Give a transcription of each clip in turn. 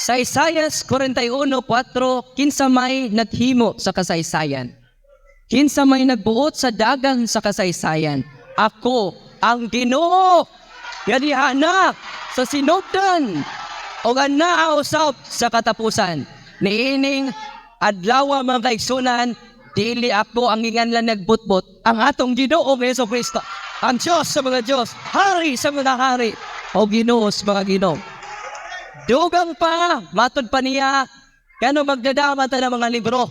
Sa Isayas 41.4, kinsa may naghimo sa kasaysayan. Kinsa may nagbuot sa dagang sa kasaysayan. Ako ang Ginoo. Yadiha na sa sinugdan o usab sa katapusan. Niining adlaw mga kaigsunan, dili ako ang inganlan nagbutbot, ang atong Ginoo Heso Kristo. Ang Diyos sa mga Diyos, hari sa mga hari, o Ginoo sa mga Ginoo. Dugang pa, matod pa niya, kano magdadama ta ng mga libro.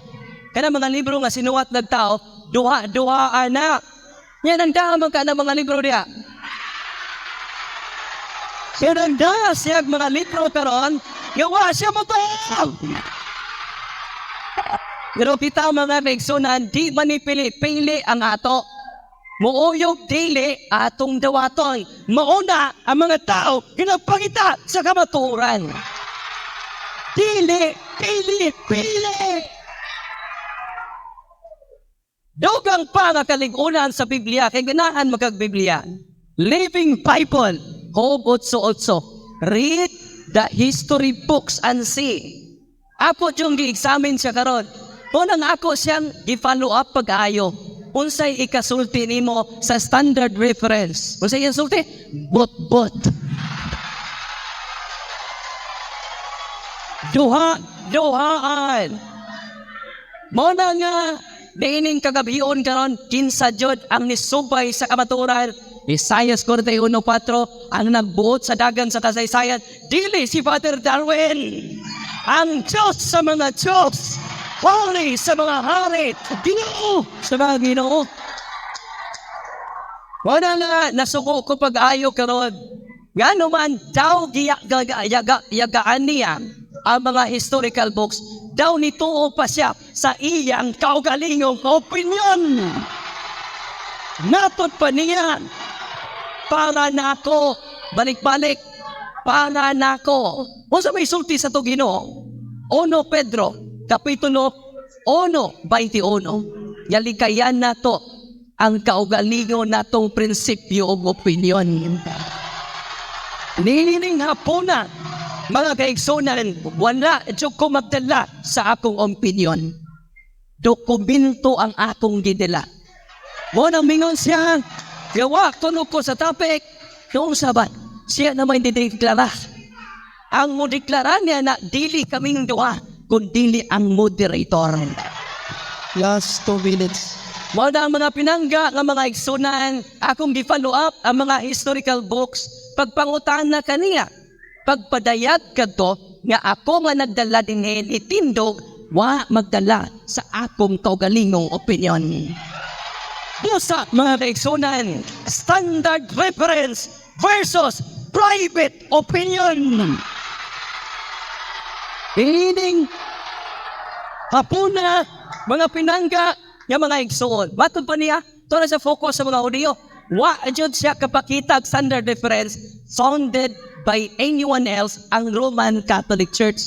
Kana mga libro nga sinuwat ng tao, duha-duha anak. Yan ang damang ka ng mga libro niya. Daya siya mga libro karon, gawa siya mo Pero kita mga kaigsunan, di manipili-pili ang ato. Muuyog dili atong dawaton. Mauna ang mga tao kinapagita sa kamaturan. Dili, pili, pili. Dogang pa nga kaligunan sa Biblia, kay ganahan magkag-Biblia. Living Bible, Job 8.8. Read the history books and see. Ako yung gi-examine siya karon. Unang ako siyang gi-follow up pag-ayo. Unsay ikasulti nimo sa standard reference. Unsay ikasulti? Bot-bot. Duha, duhaan. Mo na nga, diining kagabion karon kinsa jud ang nisubay sa kamaturan. Isaias 41.4 ang nagbuot sa dagan sa kasaysayan. Dili si Father Darwin. Ang Diyos sa mga Diyos. Hari sa mga hari. Ginoo sa mga ginoo. Wala nga nasuko ko pag-ayo karon. Nga man daw yaga, yaga, yagaan niya ang mga historical books daw nituo pa siya sa iyang kaugalingong opinion. Natot pa niya para na ako balik-balik para na ako. Kung sa may sulti sa to Ginoo, Ono Pedro, Kapitulo 1.21. Yalikayan na to ang kaugalingon natong prinsipyo o opinion. Nilining hapon na, mga kaigsunan, wala dyan ko magdala sa akong opinion. Dokumento ang akong gidala. Mo mingon siya, gawa tunog ko sa topic, noong sabat, siya naman dideklara. Ang mo deklara niya na dili kaming duha, kundi ang moderator. Last two minutes. Wala ang mga pinangga ng mga igsunan, akong gi-follow up ang mga historical books, pagpangutan na kaniya. Pagpadayat ka to, nga ako nga nagdala din itindog, wa magdala sa akong kaugalingong opinion. Busa mga kaigsunan, standard reference versus private opinion. Ining hapuna, mga pinangga, nga mga igsoon. Matod pa niya, ito na sa focus sa mga audio. Wa jud siya kapakita ang standard reference founded by anyone else ang Roman Catholic Church.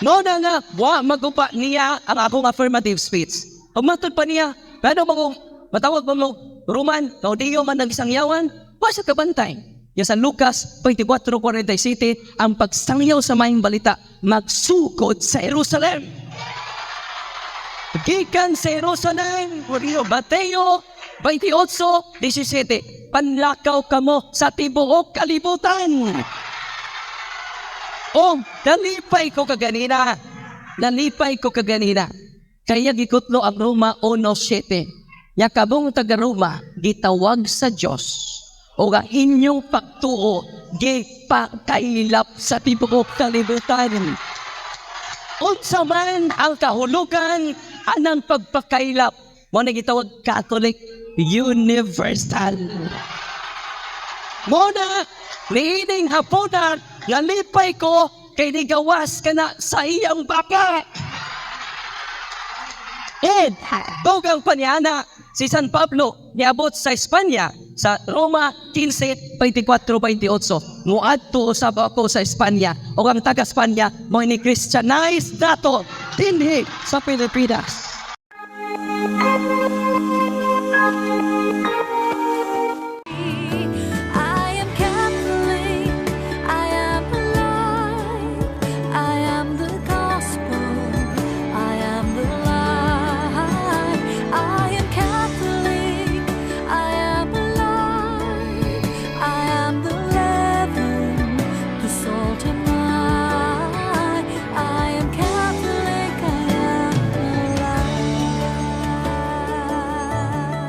No na nga, wa magupa niya ang akong affirmative speech. Ang matod pa niya, pero mo matawag mo mo, Roman, Claudio man ang isang yawan, wa siya kabantay. Ya sa Lucas 24.47, ang pagsangyaw sa maing balita, magsugod sa Jerusalem. Gikan sa Jerusalem, Rio Mateo 28.17, panlakaw kamo sa tibuok kalibutan. Oh, nalipay ko kaganina. Nalipay ko kaganina. Kaya gikutlo ang Roma 1.7. Yakabong taga Roma, gitawag sa Diyos. O nga inyong pagtuo, gipakailap sa tibuok kalibutan. Unsa man ang kahulugan anang pagpakailap mo na gitawag Catholic Universal. Mo na niining hapunan nga lipay ko kay nigawas ka na sa iyang baka. Ed, tugang panyana si San Pablo niabot sa Espanya sa Roma 15:24-28. Muadto usab ako sa Espanya o ang taga Espanya mo ni Christianize dato dinhi sa Pilipinas.